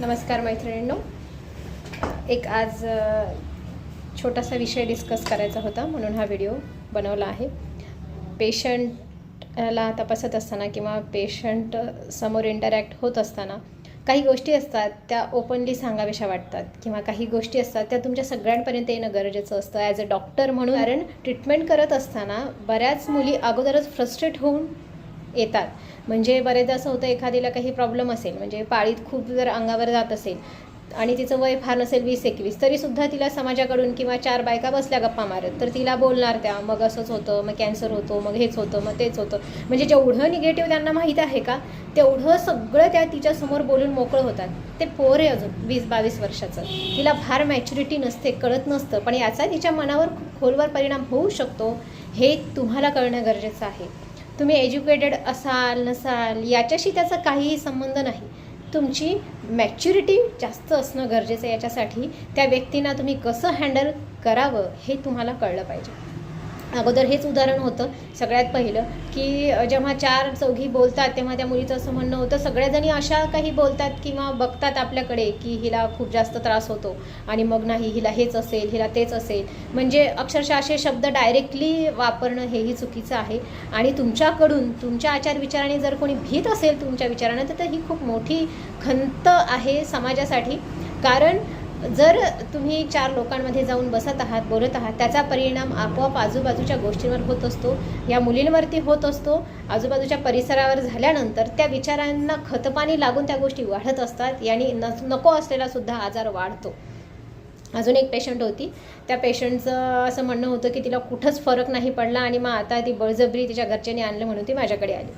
नमस्कार मैत्रिणींनो. एक आज छोटासा विषय डिस्कस करायचा होता म्हणून हा व्हिडिओ बनवला आहे. पेशंटला तपासत असताना किंवा पेशंट समोर इंटरॅक्ट होत असताना काही गोष्टी असतात त्या ओपनली सांगाव्याशा वाटतात. किंवा काही गोष्टी असतात त्या तुमच्या सगळ्यांपर्यंत येणं गरजेचं असतं ॲज अ डॉक्टर म्हणून. कारण ट्रीटमेंट करत असताना बऱ्याच मुली अगोदरच फ्रस्ट्रेट होऊन येतात. म्हणजे बरेचदा असं होतं एखादीला काही प्रॉब्लेम असेल म्हणजे पाळीत खूप जर अंगावर जात असेल आणि तिचं वय फार नसेल वीस एकवीस तरीसुद्धा तिला समाजाकडून किंवा चार बायका बसल्या गप्पा मारत तर तिला बोलणार त्या मग असंच होतं मग कॅन्सर होतो मग हेच होतं मग तेच होतं. म्हणजे जेवढं निगेटिव्ह त्यांना माहीत आहे का तेवढं सगळं त्या तिच्यासमोर बोलून मोकळं होतात. ते पोर आहे अजून वीस बावीस वर्षाचं. तिला फार मॅच्युरिटी नसते कळत नसतं पण याचा तिच्या मनावर खूप खोलवर परिणाम होऊ शकतो हे तुम्हाला कळणं गरजेचं आहे. तुम्ही एज्युकेटेड असाल नसाल याच्याशी त्याचा काहीही संबंध नाही. तुमची मॅच्युरिटी जास्त असणं गरजेचं आहे याच्यासाठी त्या व्यक्तींना तुम्ही कसं हँडल करावं हे तुम्हाला कळलं पाहिजे. अगोदर हेच उदाहरण होतं सगळ्यात पहिलं की जेव्हा चार चौघी बोलतात तेव्हा त्या मुलीचं असं म्हणणं होतं सगळ्याजणी अशा काही बोलतात किंवा बघतात आपल्याकडे की हिला खूप जास्त त्रास होतो आणि मग नाही हिला हेच असेल हिला तेच असेल. म्हणजे अक्षरशः असे शब्द डायरेक्टली वापरणं हेही चुकीचं आहे. आणि तुमच्याकडून तुमच्या आचार विचाराने जर कोणी भीत असेल तुमच्या विचारानं तर ही खूप मोठी खंत आहे समाजासाठी. कारण जर तुम्ही चार लोकांमध्ये जाऊन बसत आहात बोलत आहात त्याचा परिणाम आपोआप आजूबाजूच्या गोष्टींवर होत असतो. या मुलींवरती होत असतो. आजूबाजूच्या परिसरावर झाल्यानंतर त्या विचारांना खतपाणी लागून त्या गोष्टी वाढत असतात. याने न नको असलेला सुद्धा आजार वाढतो. अजून एक पेशंट होती. त्या पेशंटचं असं म्हणणं होतं की तिला कुठंच फरक नाही पडला आणि मग आता ती बळजबरी तिच्या घरच्यांनी आणलं म्हणून ती माझ्याकडे आली.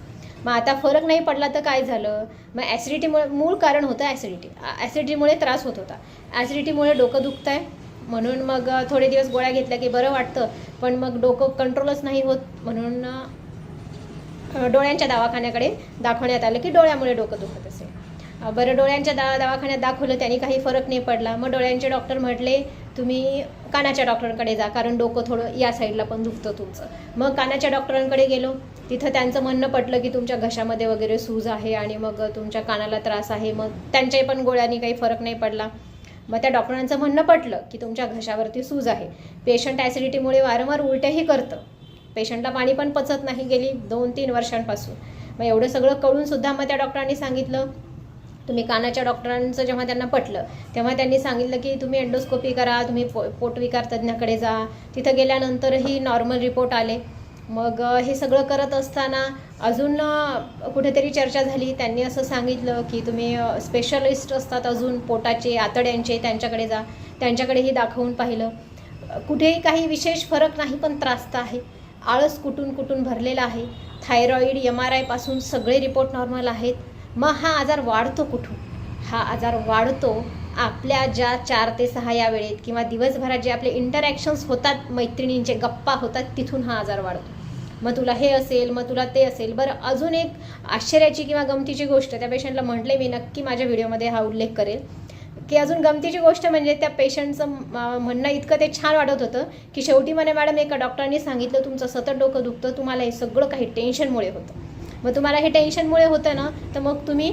मग आता फरक नाही पडला तर काय झालं? मग ॲसिडिटीमुळे मूळ कारण होतं ॲसिडिटी ॲसिडिटीमुळे त्रास होत होता. ॲसिडिटीमुळे डोकं दुखतं आहे म्हणून मग थोडे दिवस गोळ्या घेतल्या की बरं वाटतं. पण मग डोकं कंट्रोलच नाही होत. म्हणून डोळ्यांच्या दवाखान्याकडे दाखवण्यात आलं की डोळ्यामुळे डोकं दुखत असेल. बरं डोळ्यांच्या दा दवाखान्यात दाखवलं त्यांनी काही फरक नाही पडला. मग डोळ्यांचे डॉक्टर म्हटले तुम्ही कानाच्या डॉक्टरांकडे जा कारण डोकं थोडं या साईडला पण दुखतं तुमचं. मग कानाच्या डॉक्टरांकडे गेलो तिथं त्यांचं म्हणणं पटलं की तुमच्या घशामध्ये वगैरे सूज आहे आणि मग तुमच्या कानाला त्रास आहे मग त्यांच्याही पण गोळ्यांनी काही फरक नाही पडला. मग त्या डॉक्टरांचं म्हणणं पटलं की तुमच्या घशावरती सूज आहे. पेशंट ॲसिडिटीमुळे वारंवार उलट्याही करतं. पेशंटला पाणी पण पचत नाही गेली दोन तीन वर्षांपासून. मग एवढं सगळं कळून सुद्धा मग त्या डॉक्टरांनी सांगितलं तुम्ही कानाच्या डॉक्टरांचं जेव्हा त्यांना पटलं तेव्हा त्यांनी सांगितलं की तुम्ही एंडोस्कोपी करा तुम्ही पो पोटविकार तज्ज्ञाकडे जा. तिथं गेल्यानंतरही नॉर्मल रिपोर्ट आले. मग हे सगळं करत असताना अजून कुठेतरी चर्चा झाली. त्यांनी असं सांगितलं की तुम्ही स्पेशलिस्ट असतात अजून पोटाचे आतड्यांचे त्यांच्याकडे जा. त्यांच्याकडेही दाखवून पाहिलं. कुठेही काही विशेष फरक नाही पण त्रास तर आहे. आळस कुठून कुठून भरलेला आहे. थायरॉईड एम आर आयपासून सगळे रिपोर्ट नॉर्मल आहेत. मग हा आजार वाढतो कुठून? हा आजार वाढतो आपल्या ज्या चार ते सहा या वेळेत किंवा दिवसभरात जे आपले इंटरॅक्शन्स होतात मैत्रिणींचे गप्पा होतात तिथून हा आजार वाढतो. मग तुला हे असेल मग तुला ते असेल. बरं अजून एक आश्चर्याची किंवा गमतीची गोष्ट त्या पेशंटला म्हटले मी नक्की माझ्या व्हिडिओमध्ये हा उल्लेख करेल. की अजून गमतीची गोष्ट म्हणजे त्या पेशंटचं म्हणणं इतकं ते छान वाटत होतं की शेवटी म्हणे मॅडम एका डॉक्टरांनी सांगितलं तुमचं सतत डोकं दुखतं तुम्हाला हे सगळं काही टेन्शनमुळे होतं. मग तुम्हाला हे टेन्शनमुळे होतं ना तर मग तुम्ही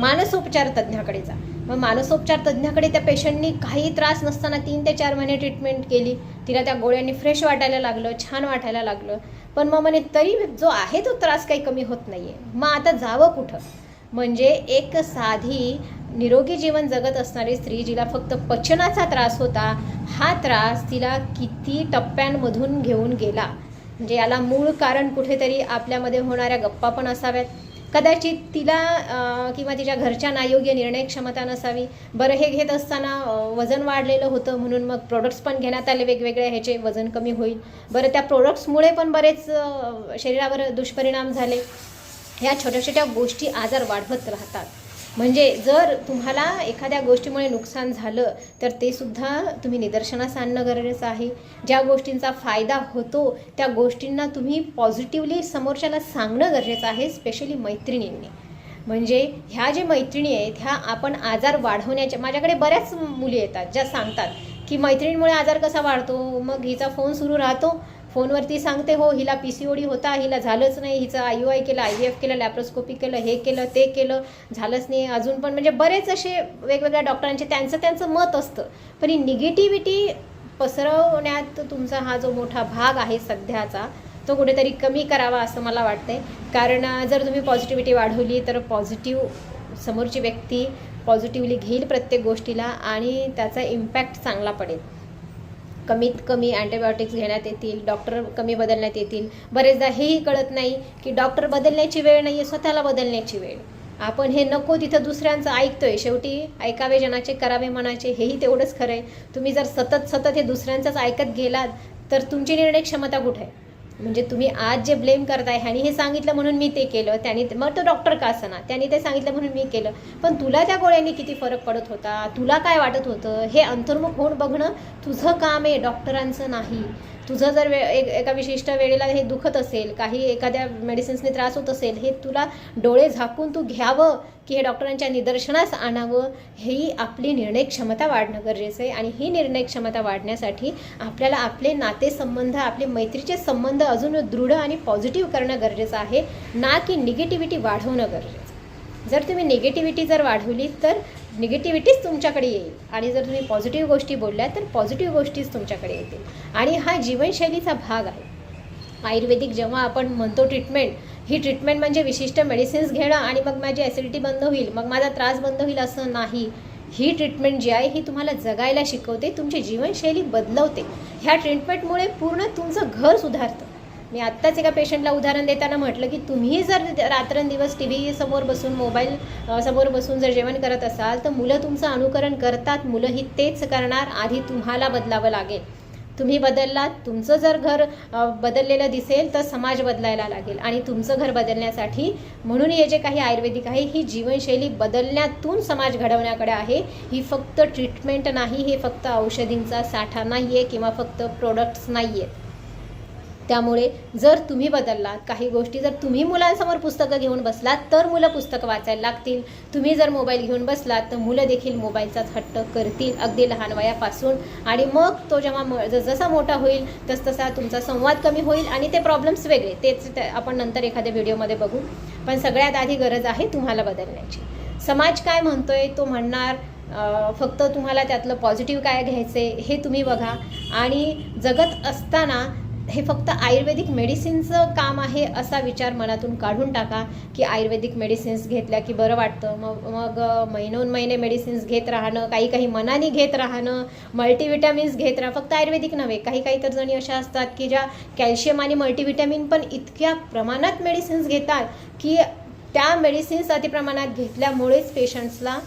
मानसोपचार तज्ज्ञाकडे जा. मग मानसोपचार तज्ज्ञाकडे त्या पेशंटनी काही त्रास नसताना तीन ते चार महिने ट्रीटमेंट केली. तिला त्या गोळ्यांनी फ्रेश वाटायला लागलं छान वाटायला लागलं. पण मग म्हणे तरी जो आहे तो त्रास काही कमी होत नाही आहे मग आता जावं कुठं? म्हणजे एक साधी निरोगी जीवन जगत असणारी स्त्री जिला फक्त पचनाचा त्रास होता हा त्रास तिला किती टप्प्यांमधून घेऊन गेला. म्हणजे याला मूळ कारण कुठेतरी आपल्यामध्ये होणाऱ्या गप्पा पण असाव्यात. कदाचित तिला किंवा तिच्या घरच्यांना योग्य निर्णय क्षमता नसावी. बरं हे घेत असताना वजन वाढलेलं होतं म्हणून मग प्रोडक्ट्स पण घेण्यात आले वेगवेगळे ह्याचे वजन कमी होईल. बरं त्या प्रोडक्ट्समुळे पण बरेच शरीरावर दुष्परिणाम झाले. ह्या छोट्या छोट्या गोष्टी आजार वाढवत राहतात. म्हणजे जर तुम्हाला एखाद्या गोष्टीमुळे नुकसान झालं तर ते सुद्धा तुम्ही निदर्शनास आणणं गरजेचं आहे. ज्या गोष्टींचा फायदा होतो त्या गोष्टींना तुम्ही पॉझिटिव्हली समोरच्याला सांगणं गरजेचं आहे स्पेशली मैत्रिणींनी. म्हणजे ह्या जे मैत्रिणी आहेत ह्या आपण आजार वाढवण्याच्या माझ्याकडे बऱ्याच मुली येतात ज्या सांगतात की मैत्रिणीमुळे आजार कसा वाढतो मग हिचा फोन सुरू राहतो फोनवरती सांगते हो हिला पी सी ओडी होता हिला झालंच नाही हिचं आय यू आय केलं आय एफ केलं लॅप्रोस्कोपी केलं हे केलं ते केलं झालंच नाही अजून पण. म्हणजे बरेच असे वेगवेगळ्या डॉक्टरांचे त्यांचं त्यांचं मत असतं. पण ही निगेटिव्हिटी पसरवण्यात तुमचा हा जो मोठा भाग आहे सध्याचा तो कुठेतरी कमी करावा असं मला वाटते कारण जर तुम्ही पॉझिटिव्हिटी वाढवली तर पॉझिटिव्ह समोरची व्यक्ती पॉझिटिव्हली घेईल प्रत्येक गोष्टीला आणि त्याचा इम्पॅक्ट चांगला पडेल. कमीत कमी अँटीबायोटिक्स घेण्यात येतील डॉक्टर कमी बदलण्यात येतील. बरेचदा हेही कळत नाही की डॉक्टर बदलण्याची वेळ नाही आहे स्वतःला बदलण्याची वेळ. आपण हे नको तिथं दुसऱ्यांचं ऐकतोय. शेवटी ऐकावे जनाचे करावे मनाचे हेही तेवढंच खरं आहे तुम्ही जर सतत सतत हे दुसऱ्यांचंच ऐकत गेलात तर तुमची निर्णय क्षमता कुठे? आहे म्हणजे तुम्ही आज जे ब्लेम करताय ह्याने हे सांगितलं म्हणून मी ते केलं. त्याने मग तो डॉक्टर का असना? त्यांनी ते सांगितलं म्हणून मी केलं. पण तुला त्या गोळ्यांनी किती फरक पडत होता? तुला काय वाटत होतं? हे अंतर्मुख होऊन बघणं तुझं काम आहे डॉक्टरांचं नाही. तुझं जर वे एक एका विशिष्ट वेळेला हे दुखत असेल काही एखाद्या मेडिसिन्सने त्रास होत असेल हे तुला डोळे झाकून तू घ्यावं की हे डॉक्टरांच्या निदर्शनास आणावं ही आपली निर्णय क्षमता वाढणं गरजेचं आहे आणि ही निर्णय क्षमता वाढण्यासाठी आपल्याला आपले नातेसंबंध आपले मैत्रीचे संबंध अजून दृढ आणि पॉझिटिव्ह करणं गरजेचं आहे ना की निगेटिव्हिटी वाढवणं गरजेचं आहे. जर तुम्ही निगेटिव्हिटी जर वाढवली तर निगेटिव्हिटीच तुमच्याकडे येईल. आणि जर तुम्ही पॉझिटिव्ह गोष्टी बोलल्या तर पॉझिटिव्ह गोष्टीच तुमच्याकडे येतील. आणि हा जीवनशैलीचा भाग आहे. आयुर्वेदिक जेव्हा आपण म्हणतो ट्रीटमेंट ही ट्रीटमेंट म्हणजे विशिष्ट मेडिसिन्स घेणं आणि मग माझी ॲसिडिटी बंद होईल मग माझा त्रास बंद होईल असं नाही. ही ट्रीटमेंट जी आहे ही तुम्हाला जगायला शिकवते तुमची जीवनशैली बदलवते. ह्या ट्रीटमेंटमुळे पूर्ण तुमचं घर सुधारतं. मी आत्ताच एका पेशंटला उदाहरण देताना म्हटलं की तुम्ही जर रात्रंदिवस टी व्ही समोर बसून मोबाईल समोर बसून जर जेवण करत असाल तर मुलं तुमचं अनुकरण करतात. मुलं ही तेच करणार. आधी तुम्हाला बदलावं लागेल. तुम्ही बदललात. तुमचं जर घर बदललेलं दिसेल तर समाज बदलायला लागेल. आणि तुमचं घर बदलण्यासाठी म्हणून हे जे काही आयुर्वेदिक आहे ही जीवनशैली बदलण्यातून समाज घडवण्याकडे आहे. ही फक्त ट्रीटमेंट नाही हे फक्त औषधींचा साठा नाही आहे किंवा फक्त प्रोडक्ट्स नाही आहेत त्यामुळे जर तुम्ही बदललात काही गोष्टी जर तुम्ही मुलांसमोर पुस्तकं घेऊन बसलात तर मुलं पुस्तकं वाचायला लागतील. तुम्ही जर मोबाईल घेऊन बसलात तर मुलं देखील मोबाईलचाच हट्ट करतील अगदी लहान वयापासून. आणि मग तो जेव्हा म ज- जसा मोठा होईल तस तसा तुमचा संवाद कमी होईल आणि ते प्रॉब्लेम्स वेगळे. तेच ते आपण नंतर एखाद्या व्हिडिओमध्ये बघू. पण सगळ्यात आधी गरज आहे तुम्हाला बदलण्याची. समाज काय म्हणतोय तो म्हणणार फक्त तुम्हाला त्यातलं पॉझिटिव्ह काय घ्यायचे हे तुम्ही बघा. आणि जगत असताना हे फक्त आयुर्वेदिक मेडिसिनचं काम आहे असा विचार मनातून काढून टाका की आयुर्वेदिक मेडिसिन्स घेतल्या की बरं वाटतं. मग मग महिनोन महिने मेडिसिन्स घेत राहणं काही काही मनाने घेत राहणं मल्टीविटॅमिन्स घेत राहा फक्त आयुर्वेदिक नव्हे. काही काही तर जणी अशा असतात की ज्या कॅल्शियम आणि मल्टीविटॅमिन पण इतक्या प्रमाणात मेडिसिन्स घेतात की त्या मेडिसिन्स अतिप्रमाणात घेतल्यामुळेच पेशंट्सला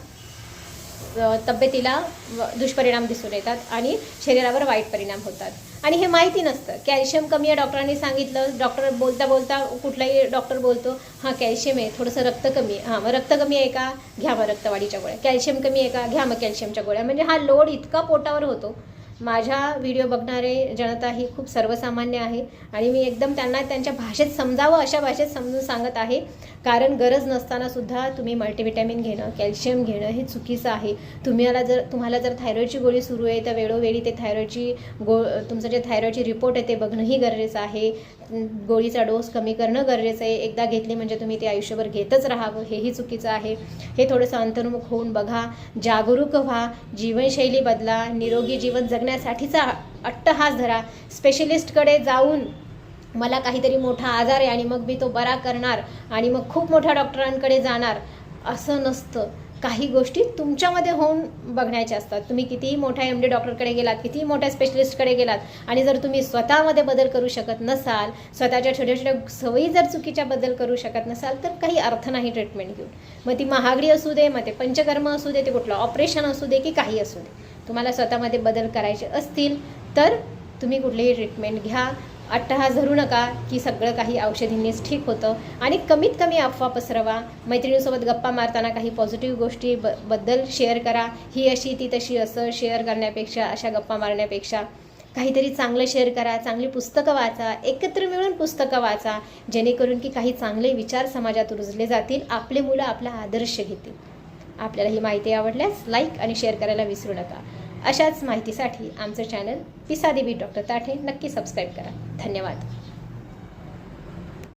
तब्येतीला व- दुष्परिणाम दिसून येतात आणि शरीरावर वाईट परिणाम होतात. आणि हे माहिती नसतं. कॅल्शियम कमी आहे डॉक्टरांनी सांगितलं. डॉक्टर बोलता बोलता कुठलाही डॉक्टर बोलतो हां कॅल्शियम आहे थोडंसं रक्त कमी आहे. हां मग रक्त कमी आहे का? घ्या मग रक्तवाढीच्या गोळ्या. कॅल्शियम कमी आहे का? घ्या मग कॅल्शियमच्या गोळ्या. म्हणजे हा लोड इतका पोटावर होतो माझ्या व्हिडिओ बघणारे जनता ही खूप सर्वसामान्य आहे आणि मी एकदम त्यांना त्यांच्या भाषेत समजावं अशा भाषेत समजून सांगत आहे. कारण गरज नसताना सुद्धा तुम्ही मल्टीविटॅमिन घेणं कॅल्शियम घेणं हे चुकीचं आहे. तुम्हाला जर तुम्हाला जर थायरॉईडची गोळी सुरू आहे तर वेळोवेळी ते थायरॉईडची गो तुमचं जे थायरॉईडची रिपोर्ट आहे ते बघणंही गरजेचं आहे. गोळीचा डोस कमी करणं गरजेचं आहे. एकदा घेतली म्हणजे तुम्ही ते आयुष्यभर घेतच राहावं हेही चुकीचं आहे. हे थोडंसं अंतर्मुख होऊन बघा. जागरूक व्हा. जीवनशैली बदला. निरोगी जीवन जगण्यासाठीचा अट्टहास धरा. स्पेशलिस्टकडे जाऊन मला काहीतरी मोठा आजार आहे आणि मग मी तो बरा करणार आणि मग खूप मोठ्या डॉक्टरांकडे जाणार. असं नसतं. काही गोष्टी तुमच्यामध्ये होऊन बघण्याच्या असतात. तुम्ही कितीही मोठ्या एम डी डॉक्टरकडे गेलात कितीही मोठ्या स्पेशलिस्टकडे गेलात आणि जर तुम्ही स्वतःमध्ये बदल करू शकत नसाल स्वतःच्या छोट्या छोट्या सवयी जर चुकीच्या बदल करू शकत नसाल तर काही अर्थ नाही ट्रीटमेंट घेऊन. मग ती महागडी असू दे मग ते पंचकर्म असू दे ते कुठलं ऑपरेशन असू दे की काही असू दे. तुम्हाला स्वतःमध्ये बदल करायचे असतील तर तुम्ही कुठलीही ट्रीटमेंट घ्या. अट्टहास धरू नका की सगळं काही औषधींनीच ठीक होतं. आणि कमीत कमी अफवा पसरवा. मैत्रिणीसोबत गप्पा मारताना काही पॉझिटिव्ह गोष्टी ब बद्दल शेअर करा. ही अशी ती तशी असं शेअर करण्यापेक्षा अशा गप्पा मारण्यापेक्षा काहीतरी चांगलं शेअर करा. चांगली पुस्तकं वाचा. एकत्र मिळून पुस्तकं वाचा. जेणेकरून की काही चांगले विचार समाजात रुजले जातील. आपले मुलं आपला आदर्श घेतील. आपल्याला ही माहिती आवडल्यास लाईक आणि शेअर करायला विसरू नका. अशाच माहितीसाठी आमचं चॅनल पिसादेवी डॉक्टर ताठे. नक्की सबस्क्राईब करा. धन्यवाद.